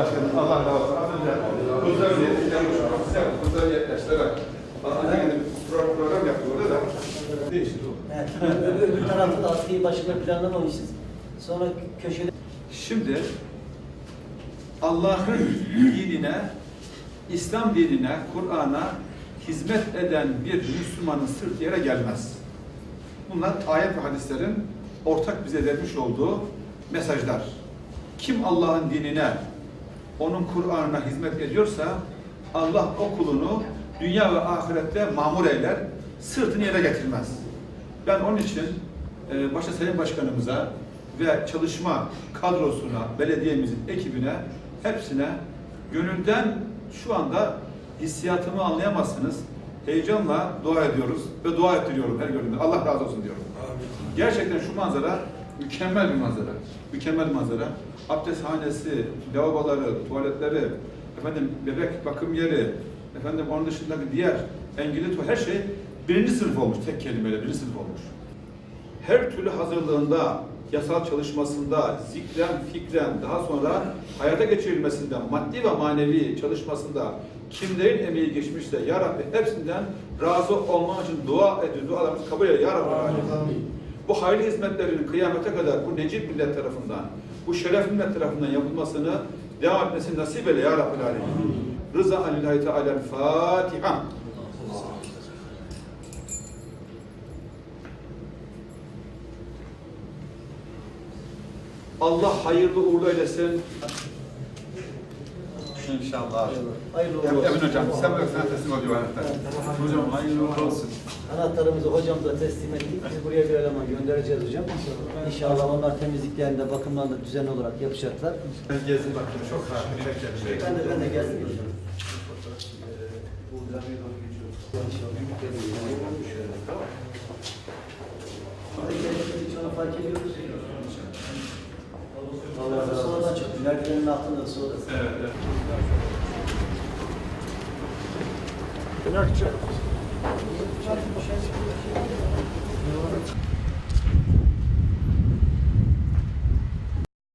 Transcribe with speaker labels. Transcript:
Speaker 1: Başkanım Allah razı olsun. Az önce Kuzlar Kuzlar Yetişler. Anne program, program yaptı orada da. Değişti o.
Speaker 2: Evet, öbür, tarafta da askeri başlıkla planlamamışız. Sonra köşede
Speaker 3: Şimdi Allah'ın dinine, İslam dinine, Kur'an'a hizmet eden bir Müslümanın sırt yere gelmez. Bunlar ayet ve hadislerin ortak bize vermiş olduğu mesajlar. Kim Allah'ın dinine, onun Kur'an'ına hizmet ediyorsa Allah o kulunu dünya ve ahirette mamur eyler, sırtını yere getirmez. Ben onun için e, başta Sayın Başkanımıza ve çalışma kadrosuna, belediyemizin ekibine, hepsine gönülden şu anda hissiyatımı anlayamazsınız. Heyecanla dua ediyoruz ve dua ettiriyorum her gördüğümde. Allah razı olsun diyorum. Gerçekten şu manzara mükemmel bir manzara. Mükemmel manzara. Abdesthanesi, lavaboları, tuvaletleri, efendim bebek bakım yeri, efendim onun dışındaki diğer tuvalet, her şey birinci sınıf olmuş. Tek kelimeyle birinci sınıf olmuş. Her türlü hazırlığında, yasal çalışmasında, zikren, fikren, daha sonra hayata geçirilmesinde, maddi ve manevi çalışmasında kimlerin emeği geçmişse Ya Rabbi hepsinden razı olmak için dua ediyor. Dualarımızı kabul eyle Ya Rabbi. Alemin. Bu hayırlı hizmetlerin kıyamete kadar bu necip millet tarafından, bu şeref millet tarafından yapılmasını devam etmesini nasip eyle Ya Rabbi. Alemin. Rıza Alillahi Teala Fatiha. Allah hayırlı uğurlu eylesin. İnşallah.
Speaker 2: hayırlı uğurlu olsun.
Speaker 3: Emin hocam sen bırak sana teslim oluyor anahtar. Hocam hayırlı uğurlu olsun.
Speaker 2: Anahtarımızı hocamıza teslim ettik. Biz buraya bir eleman göndereceğiz hocam. İnşallah onlar temizliklerinde, bakımlarında düzenli olarak yapacaklar.
Speaker 3: Ben gezdim baktım çok rahat.
Speaker 2: Ben de ben de geldim. Sonra fark ediyoruz. Allah Merdivenin altında da sonra.
Speaker 3: Evet, evet.
Speaker 1: Gidecek.
Speaker 2: Çok bir şey